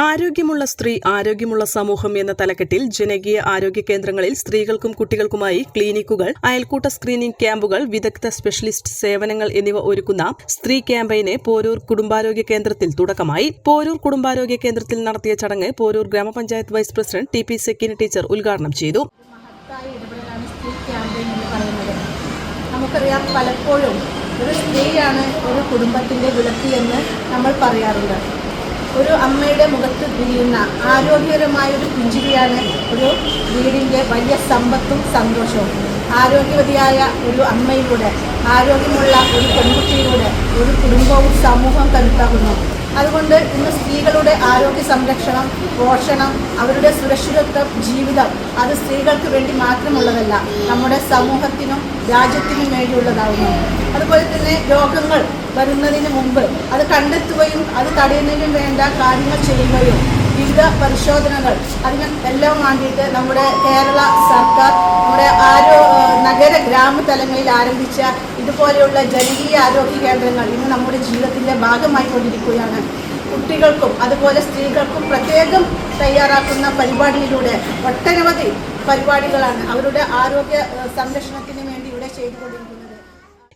ആരോഗ്യമുള്ള സ്ത്രീ ആരോഗ്യമുള്ള സമൂഹം എന്ന തലക്കെട്ടിൽ ജനകീയ ആരോഗ്യ കേന്ദ്രങ്ങളിൽ സ്ത്രീകൾക്കും കുട്ടികൾക്കുമായി ക്ലിനിക്കുകൾ അയൽക്കൂട്ട സ്ക്രീനിംഗ് ക്യാമ്പുകൾ വിദഗ്ധ സ്പെഷ്യലിസ്റ്റ് സേവനങ്ങൾ എന്നിവ ഒരുക്കുന്ന സ്ത്രീ ക്യാമ്പയിന് പോരൂർ കുടുംബാരോഗ്യ കേന്ദ്രത്തിൽ തുടക്കമായി. പോരൂർ കുടുംബാരോഗ്യ കേന്ദ്രത്തിൽ നടത്തിയ ചടങ്ങ് പോരൂർ ഗ്രാമപഞ്ചായത്ത് vice president T P Sekini teacher ഉദ്ഘാടനം ചെയ്തു. നമുക്കറിയാം പലപ്പോഴും ഒരു സ്ത്രീയാണ് ഒരു കുടുംബത്തിന്റെ വിളക്ക് എന്ന് നമ്മൾ പറയാറുണ്ട്. ഒരു അമ്മയുടെ മുഖത്ത് വിരിയുന്ന ആരോഗ്യകരമായ ഒരു പുഞ്ചിരിയാണ് ഒരു വീടിന്റെ വലിയ സമ്പത്തും സന്തോഷവും. ആരോഗ്യവതിയായ ഒരു അമ്മയിലൂടെ ആരോഗ്യമുള്ള ഒരു പെൺകുട്ടിയിലൂടെ ഒരു കുടുംബവും സമൂഹം കരുത്താകുന്നു. അതുകൊണ്ട് ഇന്ന് സ്ത്രീകളുടെ ആരോഗ്യ സംരക്ഷണം പോഷണം അവരുടെ സുരക്ഷിതത്വം ജീവിതം അത് സ്ത്രീകൾക്ക് വേണ്ടി മാത്രമുള്ളതല്ല നമ്മുടെ സമൂഹത്തിനും രാജ്യത്തിനും വേണ്ടിയുള്ളതാകുന്നു അതുപോലെ തന്നെ രോഗങ്ങൾ വരുന്നതിന് മുമ്പ് അത് കണ്ടെത്തുകയും അത് തടയുന്നതിനും വേണ്ട കാര്യങ്ങൾ ചെയ്യുകയും വിവിധ പരിശോധനകൾ. അതിന് എല്ലാം വേണ്ടിയിട്ട് നമ്മുടെ കേരള സർക്കാർ നമ്മുടെ ആരോ നഗര ഗ്രാമതലങ്ങളിൽ ആരംഭിച്ച ഇതുപോലെയുള്ള ജനകീയ ആരോഗ്യ കേന്ദ്രങ്ങൾ ഇന്ന് നമ്മുടെ ജീവിതത്തിന്റെ ഭാഗമായി കൊണ്ടിരിക്കുകയാണ് കുട്ടികൾക്കും അതുപോലെ സ്ത്രീകൾക്കും പ്രത്യേകം തയ്യാറാക്കുന്ന പരിപാടിയിലൂടെ ഒട്ടനവധി പരിപാടികളാണ് അവരുടെ ആരോഗ്യ സംരക്ഷണത്തിന് വേണ്ടി ഇവിടെ ചെയ്തുകൊണ്ടിരിക്കുന്നത്.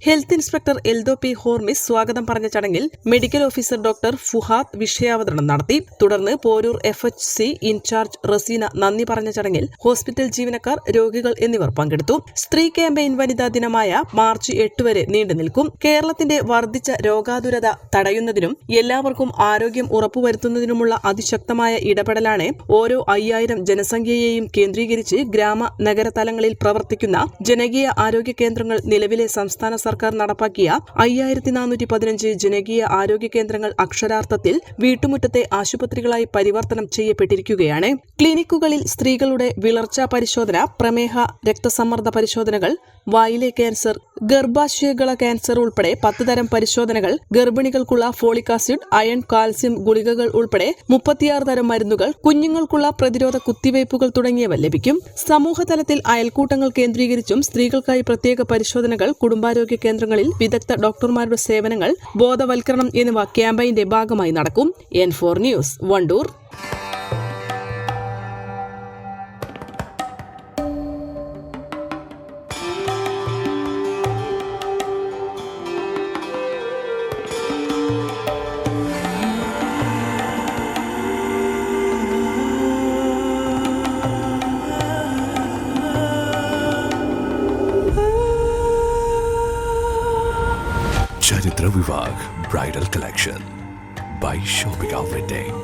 Health inspector Eldho P Hormis സ്വാഗതം പറഞ്ഞ ചടങ്ങിൽ മെഡിക്കൽ ഓഫീസർ ഡോക്ടർ ഫുഹാദ് വിഷയാവതരണം നടത്തി. തുടർന്ന് Poroor F H C in charge Raseena നന്ദി പറഞ്ഞ ചടങ്ങിൽ ഹോസ്പിറ്റൽ ജീവനക്കാർ രോഗികൾ എന്നിവർ പങ്കെടുത്തു. സ്ത്രീ ക്യാമ്പയിൻ വനിതാ ദിനമായ മാർച്ച് എട്ട് വരെ നീണ്ടു നിൽക്കും. കേരളത്തിന്റെ വർദ്ധിച്ച രോഗാതുരത തടയുന്നതിനും എല്ലാവർക്കും ആരോഗ്യം ഉറപ്പുവരുത്തുന്നതിനുമുള്ള അതിശക്തമായ ഇടപെടലാണ് ഓരോ അയ്യായിരം ജനസംഖ്യയെയും കേന്ദ്രീകരിച്ച് ഗ്രാമ നഗരതലങ്ങളിൽ പ്രവർത്തിക്കുന്ന ജനകീയ ആരോഗ്യ കേന്ദ്രങ്ങൾ നിലവിലെ സംസ്ഥാന സർക്കാർ നടപ്പാക്കിയ അയ്യായിരത്തി നാനൂറ്റി പതിനഞ്ച് ജനകീയ ആരോഗ്യ കേന്ദ്രങ്ങൾ അക്ഷരാർത്ഥത്തിൽ വീട്ടുമുറ്റത്തെ ആശുപത്രികളായി പരിവർത്തനം ചെയ്യപ്പെട്ടിരിക്കുകയാണ്. ക്ലിനിക്കുകളിൽ സ്ത്രീകളുടെ വിളർച്ചാ പരിശോധന പ്രമേഹ രക്തസമ്മർദ്ദ പരിശോധനകൾ വായിലെ ക്യാൻസർ ഗർഭാശയകള ക്യാൻസർ ഉൾപ്പെടെ പത്ത് തരം പരിശോധനകൾ ഗർഭിണികൾക്കുള്ള ഫോളിക് ആസിഡ് അയൺ കാൽസ്യം ഗുളികകൾ ഉൾപ്പെടെ മുപ്പത്തിയാറ് തരം മരുന്നുകൾ കുഞ്ഞുങ്ങൾക്കുള്ള പ്രതിരോധ കുത്തിവയ്പ്പുകൾ തുടങ്ങിയവ ലഭിക്കും. സമൂഹതലത്തിൽ അയൽക്കൂട്ടങ്ങൾ കേന്ദ്രീകരിച്ചും സ്ത്രീകൾക്കായി പ്രത്യേക പരിശോധനകൾ കുടുംബാരോഗ്യ കേന്ദ്രങ്ങളിൽ വിദഗ്ധ ഡോക്ടർമാരുടെ സേവനങ്ങൾ ബോധവൽക്കരണം എന്നിവ ക്യാമ്പയിന്റെ ഭാഗമായി നടക്കും. N four news Wandoor. ചരിത്ര Vivah bridal collection by shopping wedding